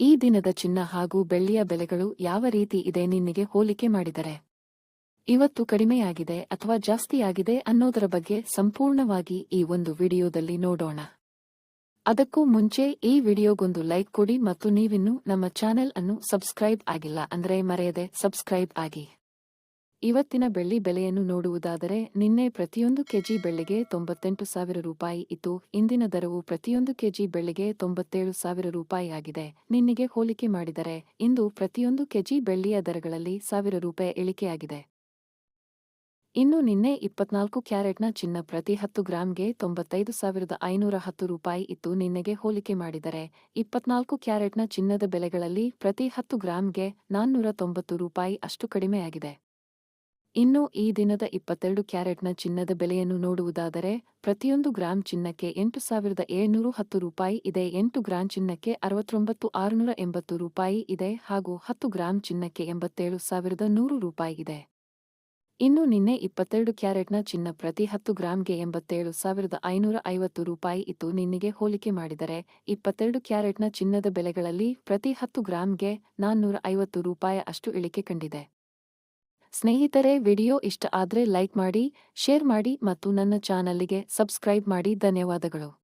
ಈ ದಿನದ ಚಿನ್ನ ಹಾಗೂ ಬೆಳ್ಳಿಯ ಬೆಲೆಗಳು ಯಾವ ರೀತಿ ಇದೆ ನಿನ್ನಿಗೆ ಹೋಲಿಕೆ ಮಾಡಿದರೆ? ಇವತ್ತು ಕಡಿಮೆಯಾಗಿದೆ ಅಥವಾ ಜಾಸ್ತಿಯಾಗಿದೆ ಅನ್ನೋದರ ಬಗ್ಗೆ ಸಂಪೂರ್ಣವಾಗಿ ಈ ಒಂದು ವಿಡಿಯೋದಲ್ಲಿ ನೋಡೋಣ. ಅದಕ್ಕೂ ಮುಂಚೆ ಈ ವಿಡಿಯೋಗೊಂದು ಲೈಕ್ ಕೊಡಿ ಮತ್ತು ನೀವಿನ್ನೂ ನಮ್ಮ ಚಾನೆಲ್ ಅನ್ನು ಸಬ್ಸ್ಕ್ರೈಬ್ ಆಗಿಲ್ಲ ಅಂದರೆ ಮರೆಯದೆ ಸಬ್ಸ್ಕ್ರೈಬ್ ಆಗಿ. ಇವತ್ತಿನ ಬೆಳ್ಳಿ ಬೆಲೆಯನ್ನು ನೋಡುವುದಾದರೆ, ನಿನ್ನೆ ಪ್ರತಿಯೊಂದು ಕೆಜಿ ಬೆಳ್ಳಿಗೆ ತೊಂಬತ್ತೆಂಟು ಸಾವಿರ ರೂಪಾಯಿ ಇತ್ತು. ಇಂದಿನ ದರವು ಪ್ರತಿಯೊಂದು ಕೆಜಿ ಬೆಳ್ಳಿಗೆ ತೊಂಬತ್ತೇಳು ಸಾವಿರ ರೂಪಾಯಿ ಆಗಿದೆ. ನಿನ್ನೆಗೆ ಹೋಲಿಕೆ ಮಾಡಿದರೆ, ಇಂದು ಪ್ರತಿಯೊಂದು ಕೆಜಿ ಬೆಳ್ಳಿಯ ದರಗಳಲ್ಲಿ ಸಾವಿರ ರೂಪಾಯಿ ಇಳಿಕೆಯಾಗಿದೆ ಇನ್ನು ನಿನ್ನೆ ಇಪ್ಪತ್ನಾಲ್ಕು ಕ್ಯಾರೆಟ್ನ ಚಿನ್ನ ಪ್ರತಿ ಹತ್ತು ಗ್ರಾಂಗೆ ತೊಂಬತ್ತೈದು ಸಾವಿರದ ಐನೂರ ಹತ್ತು ರೂಪಾಯಿ ಇತ್ತು. ನಿನ್ನೆಗೆ ಹೋಲಿಕೆ ಮಾಡಿದರೆ, ಇಪ್ಪತ್ನಾಲ್ಕು ಕ್ಯಾರೆಟ್ನ ಚಿನ್ನದ ಬೆಲೆಗಳಲ್ಲಿ ಪ್ರತಿ ಹತ್ತು ಗ್ರಾಂಗೆ ನಾನ್ನೂರ ತೊಂಬತ್ತು ರೂಪಾಯಿ ಅಷ್ಟು ಕಡಿಮೆಯಾಗಿದೆ. ಇನ್ನು ಈ ದಿನದ ಇಪ್ಪತ್ತೆರಡು ಕ್ಯಾರೆಟ್ನ ಚಿನ್ನದ ಬೆಲೆಯನ್ನು ನೋಡುವುದಾದರೆ, ಪ್ರತಿಯೊಂದು ಗ್ರಾಂ ಚಿನ್ನಕ್ಕೆ ಎಂಟು ಸಾವಿರದ ಏಳ್ನೂರು ಹತ್ತು ರೂಪಾಯಿ ಇದೆ, ಎಂಟು ಗ್ರಾಂ ಚಿನ್ನಕ್ಕೆ ಅರವತ್ತೊಂಬತ್ತು ಆರುನೂರ ಎಂಬತ್ತು ರೂಪಾಯಿ ಇದೆ ಹಾಗೂ ಹತ್ತು ಗ್ರಾಂ ಚಿನ್ನಕ್ಕೆ ಎಂಬತ್ತೇಳು ಸಾವಿರದ ನೂರು ರೂಪಾಯಿ ಇದೆ. ಇನ್ನು ನಿನ್ನೆ ಇಪ್ಪತ್ತೆರಡು ಕ್ಯಾರೆಟ್ನ ಚಿನ್ನ ಪ್ರತಿ ಹತ್ತು ಗ್ರಾಂಗೆ ಎಂಬತ್ತೇಳು ಸಾವಿರದ ಐನೂರ ಐವತ್ತು ರೂಪಾಯಿ ಇತ್ತು. ನಿನ್ನೆಗೆ ಹೋಲಿಕೆ ಮಾಡಿದರೆ, ಇಪ್ಪತ್ತೆರಡು ಕ್ಯಾರೆಟ್ನ ಚಿನ್ನದ ಬೆಲೆಗಳಲ್ಲಿ ಪ್ರತಿ ಹತ್ತು ಗ್ರಾಂಗೆ ನಾನ್ನೂರ ಐವತ್ತು ರೂಪಾಯಿ ಅಷ್ಟು ಇಳಿಕೆ ಕಂಡಿದೆ. ಸ್ನೇಹಿತರೆ ವಿಡಿಯೋ ಇಷ್ಟ ಆದ್ರೆ ಲೈಕ್ ಮಾಡಿ ಶೇರ್ ಮಾಡಿ ಮತ್ತು ನನ್ನ ಚಾನಲ್ಲಿಗೆ ಸಬ್ಸ್ಕ್ರೈಬ್ ಮಾಡಿ. ಧನ್ಯವಾದಗಳು.